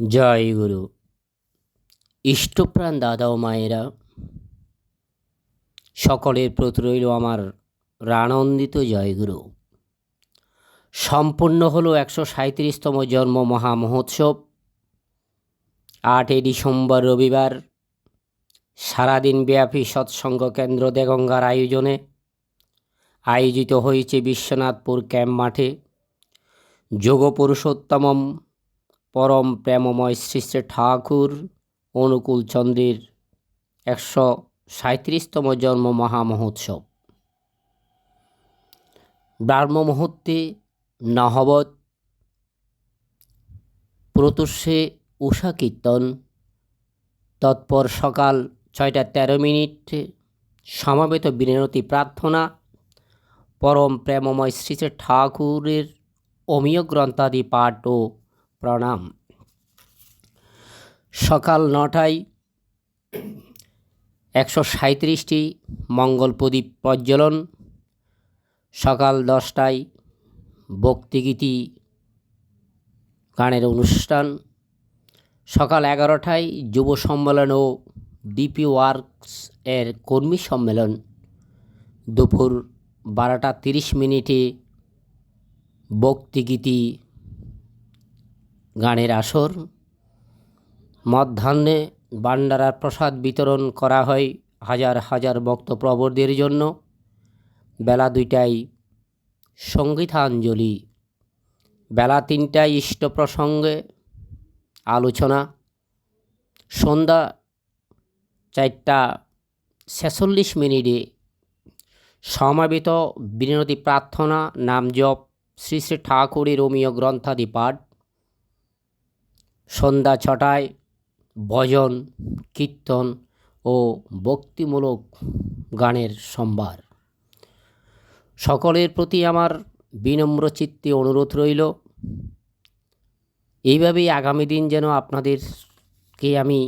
জয় গুরু। ইষ্টপ্রাণ দাদা ও মায়েরা, সকলের প্রতি রইল আমার রানন্দিত জয়গুরু সম্পূর্ণ হলো একশো সাঁত্রিশতম জন্ম মহামহোৎসব আটই ডিসেম্বর রবিবার, সারাদিন ব্যাপী সৎসঙ্গ কেন্দ্র দেগঙ্গার আয়োজনে আয়োজিত হয়েছে বিশ্বনাথপুর ক্যাম্প মাঠে। যোগ পুরুষোত্তমম পরম প্রেমময় শ্রী শ্রী ঠাকুর অনুকূল চন্দ্রের একশো সাঁত্রিশতম জন্ম মহামহোৎসব। ব্রাহ্ম মুহূর্তে নহবত প্রতুষে উষা কীর্তন, তৎপর সকাল ছয়টা তেরো মিনিট সমাবেত বিনতি প্রার্থনা, পরম প্রেমময় শ্রী শ্রী ঠাকুরের অমীয় গ্রন্থাদি পাঠ ও প্রণাম। সকাল নটায় একশো সাঁত্রিশটি মঙ্গল প্রদীপ প্রজ্বলন। সকাল দশটায় ভক্তিগীতি গানের অনুষ্ঠান। সকাল এগারোটায় যুব সম্মেলন ও ডিপি ওয়ার্কস এর কর্মী সম্মেলন। দুপুর বারোটা তিরিশ মিনিটে ভক্তিগীতি গানের আসর। মধ্যাহ্নে বান্ডারার প্রসাদ বিতরণ করা হয় হাজার হাজার ভক্ত প্রবরদের জন্য। বেলা দুইটায় সঙ্গীতাঞ্জলি। বেলা তিনটায় ইষ্ট প্রসঙ্গে আলোচনা। সন্ধ্যা চারটা ছেচল্লিশ মিনিটে সমাবেত বিনতি প্রার্থনা, নাম জপ, শ্রী শ্রী ঠাকুরের রোমীয় গ্রন্থাদি পাঠ। সন্ধ্যা ছটায় ভজন, কীর্তন ও ভক্তিমূলক গানের সম্ভার। সকলের প্রতি আমার বিনম্র চিত্তে অনুরোধ রইল, এইভাবেই আগামী দিন যেন আপনাদেরকে আমি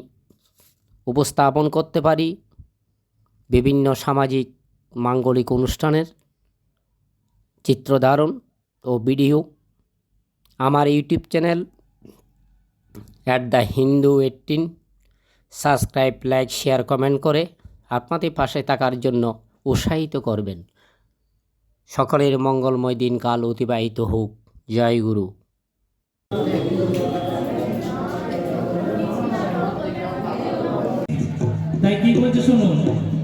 উপস্থাপন করতে পারি বিভিন্ন সামাজিক মাঙ্গলিক অনুষ্ঠানের। চিত্রধারণ ও ভিডিও আমার YouTube channel at the Hindu eighteen subscribe like share comment করে আপনাদের পাশে থাকার জন্য উৎসাহিত করবেন। সকলের মঙ্গলময় দিনকাল অতিবাহিত হোক। জয় গুরু। তাই কি বলছে শুনুন?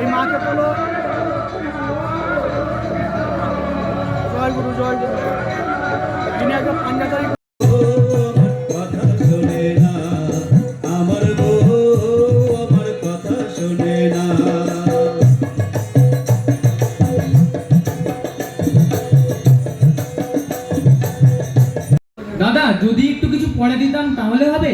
এই মাকে বলো। জয় গুরু জয় গুরু। ইনি একজন পাঞ্জাচারী দাদা, যদি একটু কিছু পরে দিতাম, তাহলে হবে?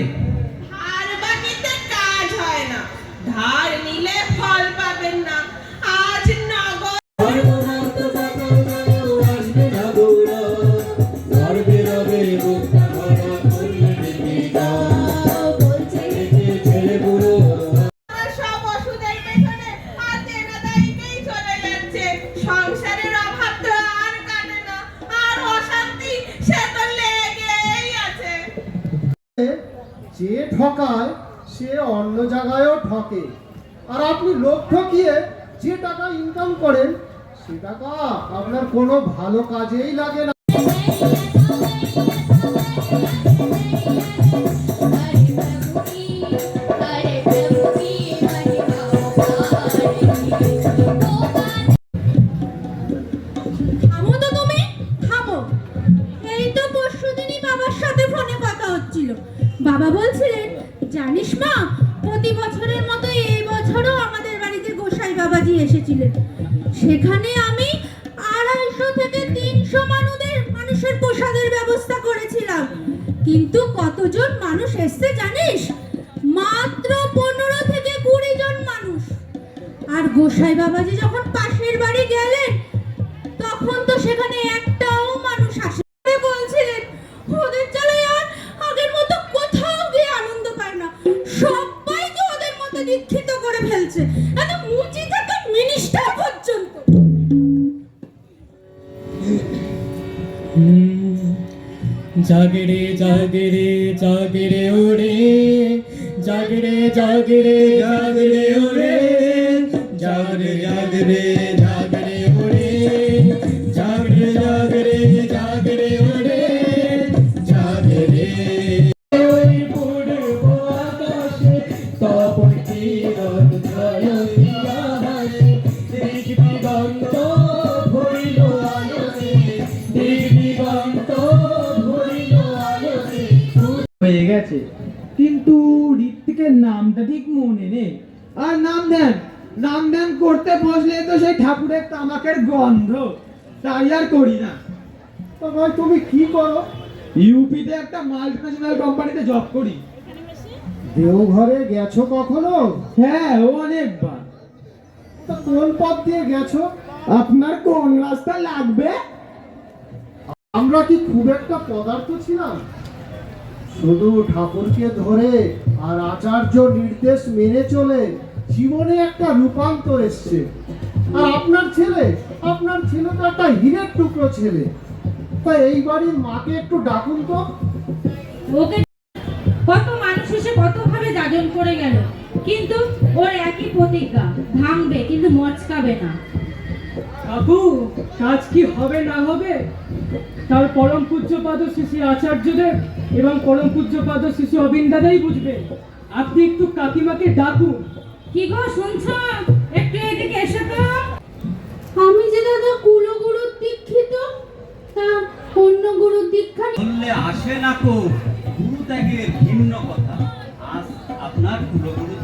যে ঠকায়, সে অন্য জায়গায়ও ঠকে। আর আপনি লোক ঠকিয়ে যে টাকা ইনকাম করেন, সে টাকা আপনার কোনো ভালো কাজেই লাগে না। কিন্তু কতজন মানুষ এসছে জানিস? মাত্র পনেরো থেকে কুড়ি জন মানুষ। আর গোসাই বাবাজি যখন পাশের বাড়ি গেলেন याद रे ओ रे याद रे याद रे করি না। তা ভাই তুমি কি করো? ইউপিতে একটা মাল্টিন্যাশনাল কোম্পানিতে জব করি। দেওঘরে গেছো কখনো? হ্যাঁ অনেকবার। তা কোন পথ দিয়ে গেছো? আপনার কোন রাস্তা লাগবে? আমরা কি খুব একটা পদার্থ ছিলাম? শুধু ঠাকুরকে ধরে আর আচার্য নির্দেশ মেনে চলে জীবনে একটা রূপান্তর এসছে। আর আপনার ছেলে আপনার ছেলে তো একটা হীরের টুকরো ছেলে। তাই এই বাড়ির মাকে একটু ডাকুন তো। ওকে কত মানুষ এসে কতভাবে যাজন করে গেল। কিন্তু ওর একই প্রতিজ্ঞা ভাঙবে কিন্তু মচকাবে না। কাকু কাজ কি হবে না হবে? তার পরম পূজ্যপাদ শিশু আচার্যদেব এবং পরম পূজ্যপাদ শিশু অবিন্দাদাই বুঝবে। আপনি একটু কাকিমাকে ডাকুন। কি গো শুনছো? অন্য গুরু দীক্ষা বললে আসে না কো গুরু ত্যাগের ভিন্ন কথা। আজ আপনার কুলগুরু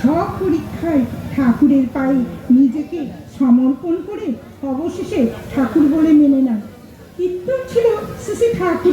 সব পরীক্ষায় ঠাকুরের পায়ে নিজেকে সমর্পণ করে অবশেষে ঠাকুর বলে মেনে নেন। কীর্তন ছিল শ্রী ঠাকুর।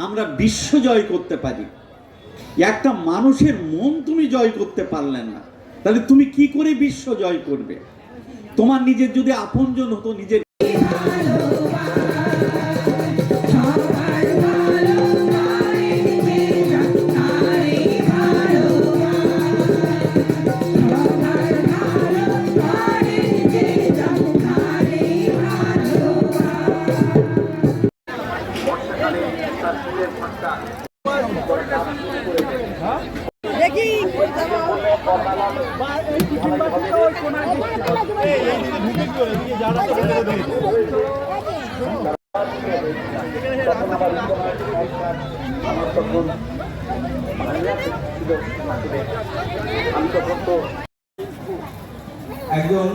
আমরা বিশ্ব জয় করতে পারি। একটা মানুষের মন তুমি জয় করতে পারলে না। তাহলে তুমি কি করে বিশ্ব জয় করবে? তোমার নিজের যদি আপনজন হতো, নিজের একজন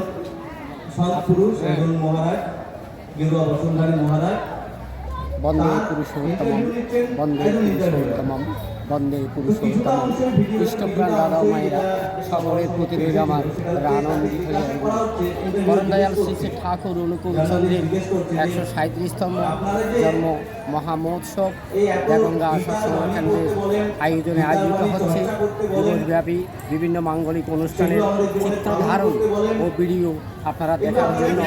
সৎ পুরুষ একজন মহারাজ গেরুয়া বসুন্ধরাী মহারাজ। বন্ধ পুরুষ বন্ধ নিচ্ছেন বন্দে। পুরুষোত্তম কৃষ্ণপ্রাণ দাদা মায়েরা সকলের প্রতি আমার আনন্দিত শ্রী ঠাকুর, অনুকূল চন্দ্রের একশো সাঁত্রিশতম জন্ম মহামহোৎসব। দেগঙ্গা সৎসঙ্গ কেন্দ্রের আয়োজনে আয়োজিত হচ্ছে। দিবসব্যাপী বিভিন্ন মাঙ্গলিক অনুষ্ঠানের চিত্র ধারণ ও ভিডিও আপনারা দেখার জন্য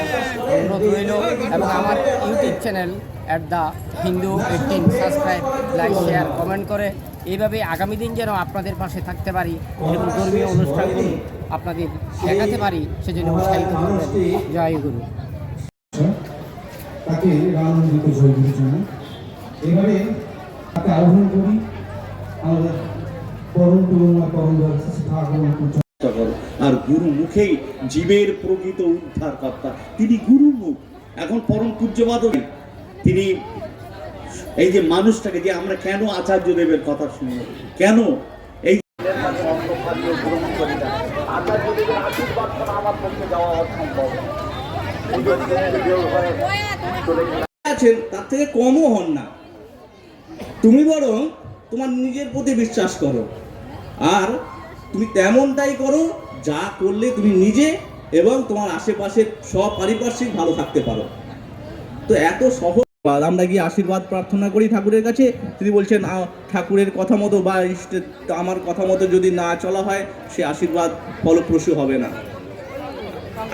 অনুরোধ রইল। এবং আমার YouTube channel at the Hindu eighteen subscribe like share comment করে। এইভাবে আগামী দিন যেন আপনাদের পাশে থাকতে পারি এবং ধর্মীয় অনুষ্ঠানগুলো আপনাদের দেখাতে পারি সেজন্য উৎসাহিত করবেন। জয় গুরু। তাকে রানন্দিত জয়গুরু জানাই। এবারে তাকে আহ্বান করি। আমাদের পরম করুণা পরম ঠাকুর আর গুরু মুখেই জীবের প্রকৃত উদ্ধার কর্তা তিনি গুরু মুখ এখন পরম পূজ্যবাদ তিনি এই যে মানুষটাকে যে আমরা কেন আচার্য দেবের কথা শুনব কেন? এই আছেন, তার থেকে কমও হন না। তুমি বরং তোমার নিজের প্রতি বিশ্বাস করো। আর তুমি তেমনটাই করো, যা করলে তুমি নিজে এবং তোমার আশেপাশে সব পারিপার্শ্বিক ভালো থাকতে পারো। তো এত সহজ আমরা গিয়ে আশীর্বাদ প্রার্থনা করি ঠাকুরের কাছে। তিনি বলছেন ঠাকুরের কথা মতো বা আমার কথা মতো যদি না চলা হয়, সে আশীর্বাদ ফলপ্রসূ হবে না।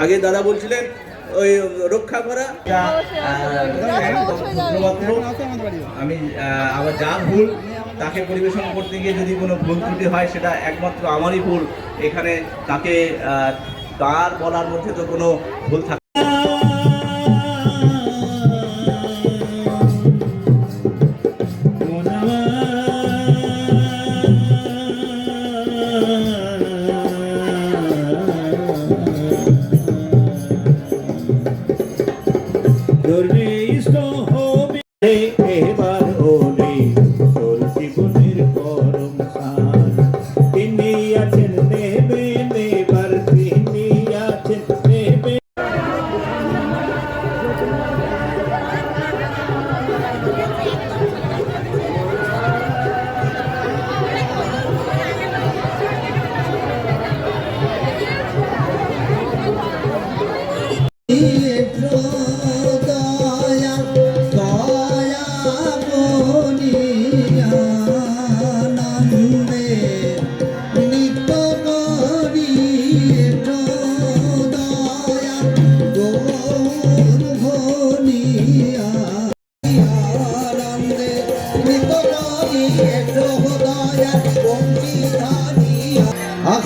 আগে দাদা বলছিলেন, ওই রক্ষা করা। আমি আমার যা ভুল, তাকে পরিবেশন করতে গিয়ে যদি কোনো ভুল ত্রুটি হয়, সেটা একমাত্র আমারই ভুল। এখানে তাকে তার বলার মধ্যে তো কোনো ভুল থাকে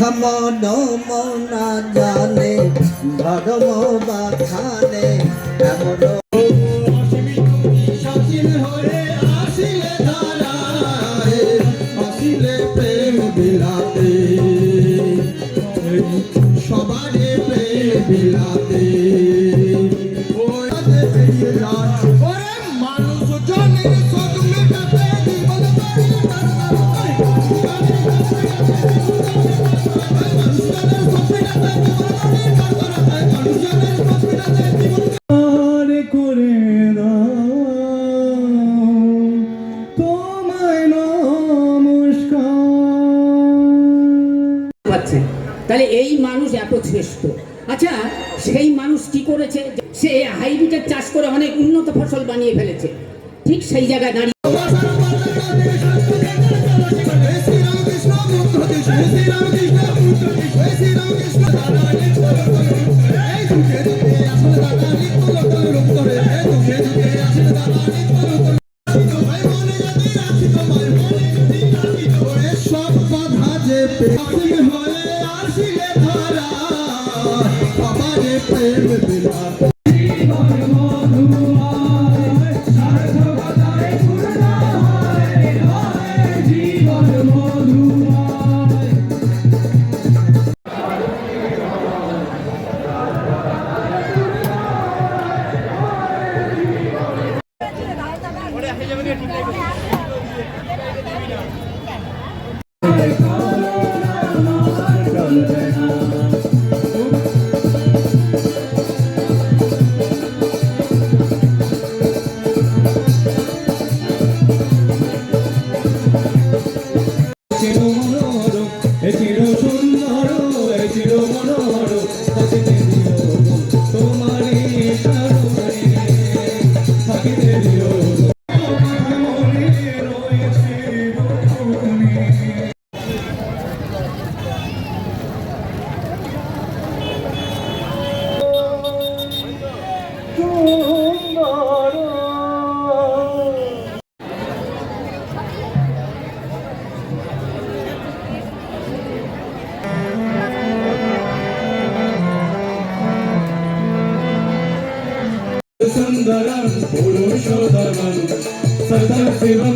মন মনা জানে ধর্ম বাখানে এমন তাহলে এই মানুষ এত শ্রেষ্ঠ। আচ্ছা সেই মানুষ কি করেছে? সে হাইব্রিডের চাষ করে অনেক উন্নত ফসল বানিয়ে ফেলেছে। ঠিক সেই জায়গায় দাঁড়িয়ে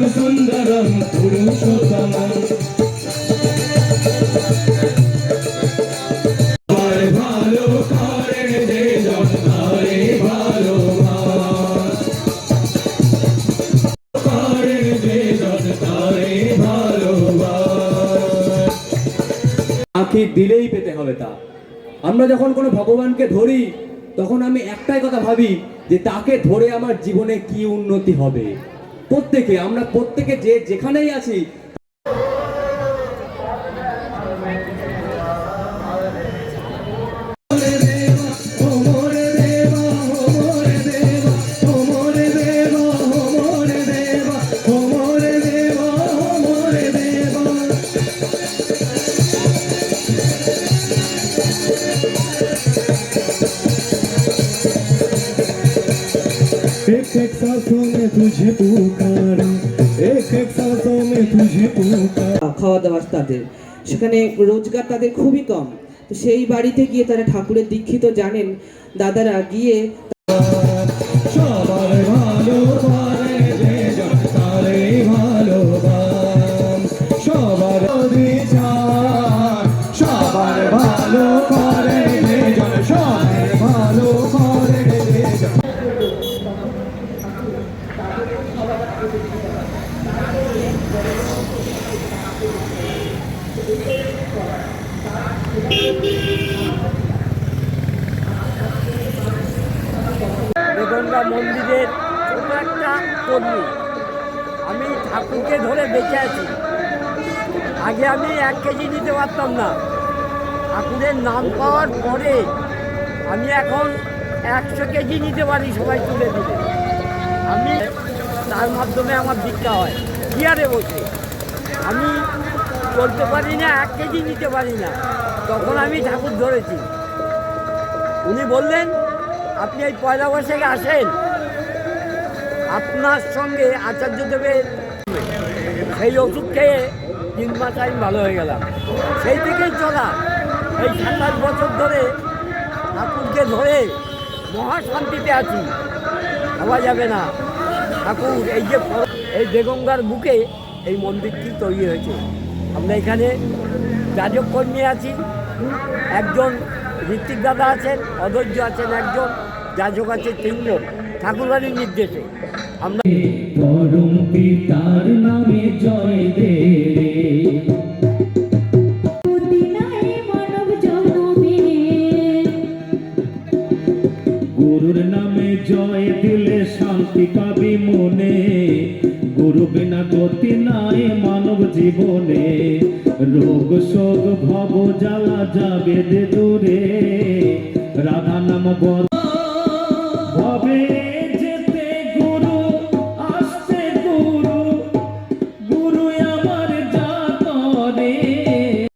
জন্মারে ভালো আঁখি দিলেই পেতে হবে তা। আমরা যখন কোনো ভগবানকে ধরি, তখন আমি একটাই কথা ভাবি যে তাকে ধরে আমার জীবনে কি উন্নতি হবে? প্রত্যেকে আমরা প্রত্যেকে যে যেখানেই আছি एक एक सांसों में तुझे पुकारे তাদের। সেখানে রোজগার তাদের খুবই কম। তো সেই বাড়িতে গিয়ে তারা ঠাকুরের দীক্ষিত জানেন। দাদারা গিয়ে সবার ভালো করে ধরে বেঁচে আছি। আগে আমি এক কেজি নিতে পারতাম না। ঠাকুরের নাম পাওয়ার পরে আমি এখন একশো কেজি নিতে পারি সবাই তুলে দিলে আমি তার মাধ্যমে আমার ভিক্ষা হয়। চেয়ারে বসে। আমি চলতে পারি না, এক কেজি নিতে পারি না। তখন আমি ঠাকুর ধরেছি। উনি বললেন, আপনি এই পয়লা বৈশাখে আসেন। আপনার সঙ্গে আচার্য দেবের সেই ওষুধ খেয়ে তিন মাস আমি ভালো হয়ে গেলাম। সেই থেকেই চলা। এই সাতাশ বছর ধরে ঠাকুরকে ধরে মহাশান্তিতে আছি। ভাবা যাবে না। ঠাকুর, এই যে এই বেগঙ্গার বুকে এই মন্দিরটি তৈরি হয়েছে। আমরা এখানে যাজক কর্মী আছি। একজন ঋত্বিক দাদা আছেন, অধৈর্য আছেন একজন। যাজক আছে তিনজন ঠাকুরবাড়ির নির্দেশে। আমরা পরম পিতার নামে জয় দে দিনাই মানব জনমে। গুরুর নামে জয় দিলে শান্তি পাবি মনে। গুরু বিনা গতি নাই মানব জীবনে। রোগ শোক ভব জ্বালা যাবে দে দূরে। রাধা নাম বদ